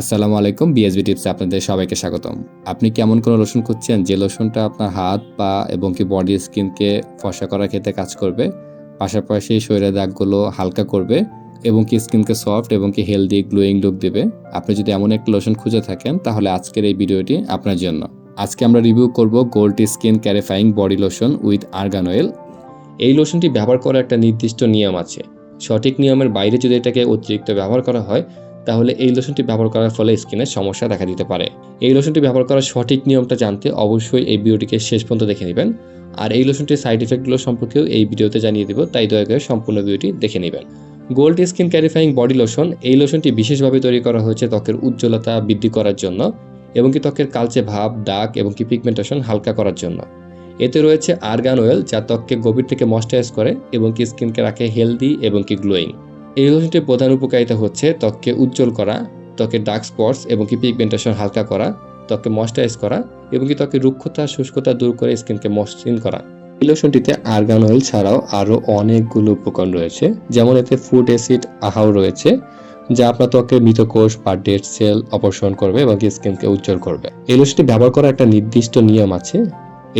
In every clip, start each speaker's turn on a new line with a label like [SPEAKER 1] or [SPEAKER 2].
[SPEAKER 1] আসসালামু আলাইকুম বিএসবি টিপসে আপনাদের সবাইকে স্বাগতম। আপনি কেমন কোনো লোশন খুঁজছেন? যে লোশনটা আপনার হাত, পা এবং কি বডি স্কিনকে ফসা করার ক্ষেত্রে কাজ করবে, পাশাপাশি শরীরের দাগগুলো হালকা করবে এবং কি স্কিনকে সফট এবং কি হেলদি গ্লোয়িং লুক দেবে। আপনি যদি এমন একটা লোশন খুঁজে থাকেন, তাহলে আজকের এই ভিডিওটি আপনার জন্য। আজকে আমরা রিভিউ করব gold skin clarifying body lotion with argan oil এই লোশনটি ব্যবহার করার একটা নির্দিষ্ট নিয়ম আছে। সঠিক নিয়মের বাইরে যদি এটাকে অতিরিক্ত ব্যবহার করা হয় তাহলে এই লোশনটি ব্যবহার করার ফলে স্কিনের সমস্যা দেখা দিতে পারে। এই লোশনটি ব্যবহার করার সঠিক নিয়মটা জানতে অবশ্যই এই ভিডিওটিকে শেষ পর্যন্ত দেখে নেবেন। আর এই লোশনটির সাইড ইফেক্টগুলো সম্পর্কেও এই ভিডিওতে জানিয়ে দেবো, তাই দয়া করে সম্পূর্ণ ভিডিওটি দেখে নেবেন। Gold skin clarifying body lotion এই লোশনটি বিশেষভাবে তৈরি করা হয়েছে ত্বকের উজ্জ্বলতা বৃদ্ধি করার জন্য এবং কি ত্বকের কালচে ভাব, দাগ এবং কি পিগমেন্টেশন হালকা করার জন্য। এতে রয়েছে আর্গান অয়েল যা ত্বককে গভীর থেকে ময়েশ্চারাইজ করে এবং কি স্কিনকে রাখে হেলদি এবং কি গ্লোয়িং এই লোশনটির প্রধান উপকারিতা হচ্ছে ত্বককে উজ্জ্বল করা ত্বকের ডার্ক স্পটস এবং কি পিগমেন্টেশন হালকা করা, ত্বককে ময়েশ্চারাইজ করা এবং কি ত্বকের রুক্ষতা, শুষ্কতা দূর করে স্কিনকে মসৃণ করা। এই লোশনটিতে আর্গান অয়েল ছাড়াও আরও অনেকগুলো উপকরণ রয়েছে, যেমন এতে ফুড অ্যাসিড আহাও রয়েছে, যা আপনার ত্বকের মৃতকোষ বা ডেড সেল অপসারণ করবে এবং স্কিনকে উজ্জ্বল করবে। এই লোশনটি ব্যবহার করার একটা নির্দিষ্ট নিয়ম আছে।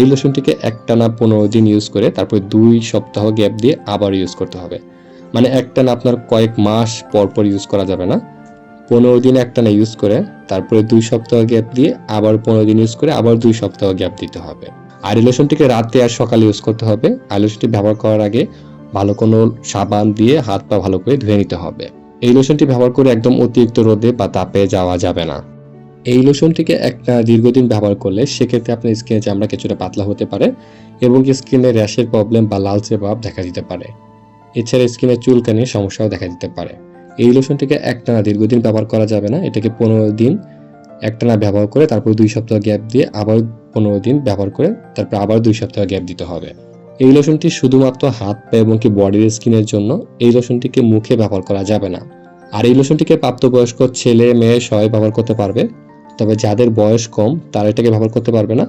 [SPEAKER 1] এই লোশনটিকে একটানা পনেরো দিন ইউজ করে তারপর দুই সপ্তাহ গ্যাপ দিয়ে আবার ইউজ করতে হবে। মানে আপনার কয়েক মাস পর পর ইউজ করা যাবে না। পনেরো দিন একটানা ইউজ করে, তারপরে দুই সপ্তাহ গ্যাপ দিয়ে আবার পনেরো দিন ইউজ করে আবার দুই সপ্তাহ গ্যাপ দিতে হবে। আর এই লোশনটিকে রাতে আর সকালে ইউজ করতে হবে। আর লোশনটি ব্যবহার করার আগে ভালো কোনো সাবান দিয়ে হাত পা ভালো করে ধুয়ে নিতে হবে। এই লোশনটি ব্যবহার করে একদম অতিরিক্ত রোদে বা তাপে যাওয়া যাবে না। এই লোশনটিকে একটা দীর্ঘদিন ব্যবহার করলে সেক্ষেত্রে আপনার স্কিনে চামড়া কিছুটা পাতলা হতে পারে এবং স্কিনে র্যাশের প্রবলেম বা লালচে ভাব দেখা দিতে পারে। এছাড়া স্কিনের চুলকানির সমস্যাও দেখা দিতে পারে। এই লোশনটিকে একটানা দীর্ঘদিন ব্যবহার করা যাবে না, এটাকে পনেরো দিন একটানা ব্যবহার করে তারপর দুই সপ্তাহ গ্যাপ দিয়ে আবার পনেরো দিন ব্যবহার করে তারপর আবার দুই সপ্তাহ গ্যাপ দিতে হবে। এই লোশনটি শুধুমাত্র হাত পা এবং কি বডির স্কিনের জন্য এই লোশনটিকে মুখে ব্যবহার করা যাবে না। আর এই লোশনটিকে প্রাপ্তবয়স্ক ছেলে, মেয়ে সবাই ব্যবহার করতে পারবে, তবে যাদের বয়স কম তারা এটাকে ব্যবহার করতে পারবে না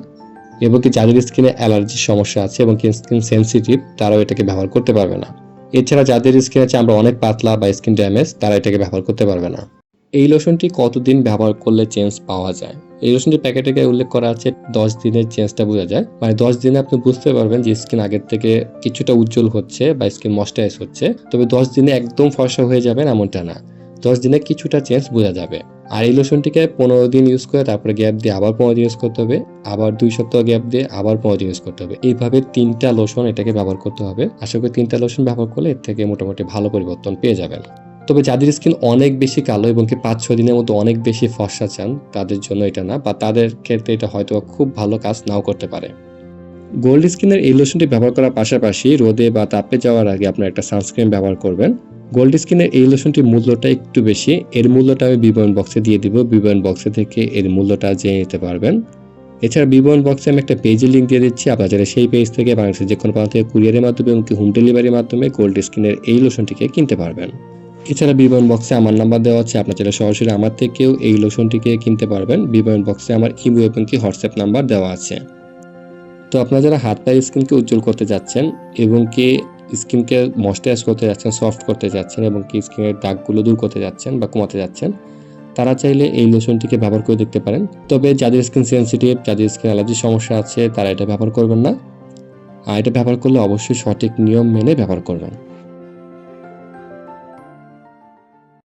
[SPEAKER 1] এবং কি যাদের স্কিনে অ্যালার্জির সমস্যা আছে এবং কি স্কিন সেন্সিটিভ তারাও এটাকে ব্যবহার করতে পারবে না। এছাড়া যাদের স্কিন আছে, আমরা অনেক পাতলা বা স্কিন ড্যামেজ তারা এটাকে ব্যবহার করতে পারবে না। এই লোশনটি কতদিন ব্যবহার করলে চেঞ্জ পাওয়া যায়? এই লোশনটি প্যাকেটে গিয়ে উল্লেখ করা আছে, দশ দিনের চেঞ্জটা বোঝা যায়। মানে দশ দিনে আপনি বুঝতে পারবেন যে স্কিন আগের থেকে কিছুটা উজ্জ্বল হচ্ছে বা স্কিন ময়েশ্চারাইজ হচ্ছে। তবে দশ দিনে একদম ফর্সা হয়ে যাবেন এমনটা না। দশ দিনে কিছুটা চেঞ্জ বোঝা যাবে। আর এই লোশনটিকে পনেরো দিন ইউজ করে তারপরে গ্যাপ দিয়ে আবার পনেরো দিন ইউজ করতে হবে, আবার দুই সপ্তাহ গ্যাপ দিয়ে আবার পনেরো দিন ইউজ করতে হবে। এইভাবে তিনটা লোশন এটাকে ব্যবহার করতে হবে। আশা করি তিনটা লোশন ব্যবহার করলে এর থেকে মোটামুটি ভালো পরিবর্তন পেয়ে যাবেন। তবে যাদের স্কিন অনেক বেশি কালো এবং কি পাঁচ ছ দিনের মধ্যে অনেক বেশি ফর্সা চান, তাদের জন্য এটা না, বা তাদের ক্ষেত্রে এটা হয়তো খুব ভালো কাজ নাও করতে পারে। গোল্ড স্কিনের এই লোশনটি ব্যবহার করার পাশাপাশি রোদে বা তাপে যাওয়ার আগে আপনার একটা সানস্ক্রিন ব্যবহার করবেন। গোল্ড স্কিনের এই লোশনটির মূল্যটা একটু বেশি। এর মূল্যটা আমি বিবরণ বক্সে দিয়ে দিব। বিবরণ বক্সে থেকে এর মূল্যটা জেনে নিতে পারবেন। এছাড়া বিবরণ বক্সে আমি একটা পেজের লিঙ্ক দিয়ে দিচ্ছি। আপনারা যারা সেই পেজ থেকে বাংলাদেশের যে কোনো প্রান্ত থেকে কুরিয়ারের মাধ্যমে এবং হোম ডেলিভারির মাধ্যমে গোল্ড স্কিনের এই লোশনটিকে কিনতে পারবেন। এছাড়া বিবরণ বক্সে আমার নাম্বার দেওয়া আছে। আপনার যারা সরাসরি আমার থেকেও এই লোশনটিকে কিনতে পারবেন। বিবরণ বক্সে আমার ইমো এবং কি হোয়াটসঅ্যাপ নাম্বার দেওয়া আছে। তো আপনারা যারা হাত পায়ের স্কিনকে উজ্জ্বল করতে যাচ্ছেন এবং কি স্কিনকে ময়েশ্চারাইজ করতে যাচ্ছেন সফট করতে যাচ্ছেন এবং কি স্কিনের দাগগুলো দূর করতে যাচ্ছেন বা কমাতে যাচ্ছেন, তারা চাইলে এই লোশনটিকে ব্যবহার করে দেখতে পারেন। তবে যাদের স্কিন সেন্সিটিভ যাদের স্কিন অ্যালার্জির সমস্যা আছে, তারা এটা ব্যবহার করবেন না। আর এটা ব্যবহার করলে অবশ্যই সঠিক নিয়ম মেনে ব্যবহার করবেন।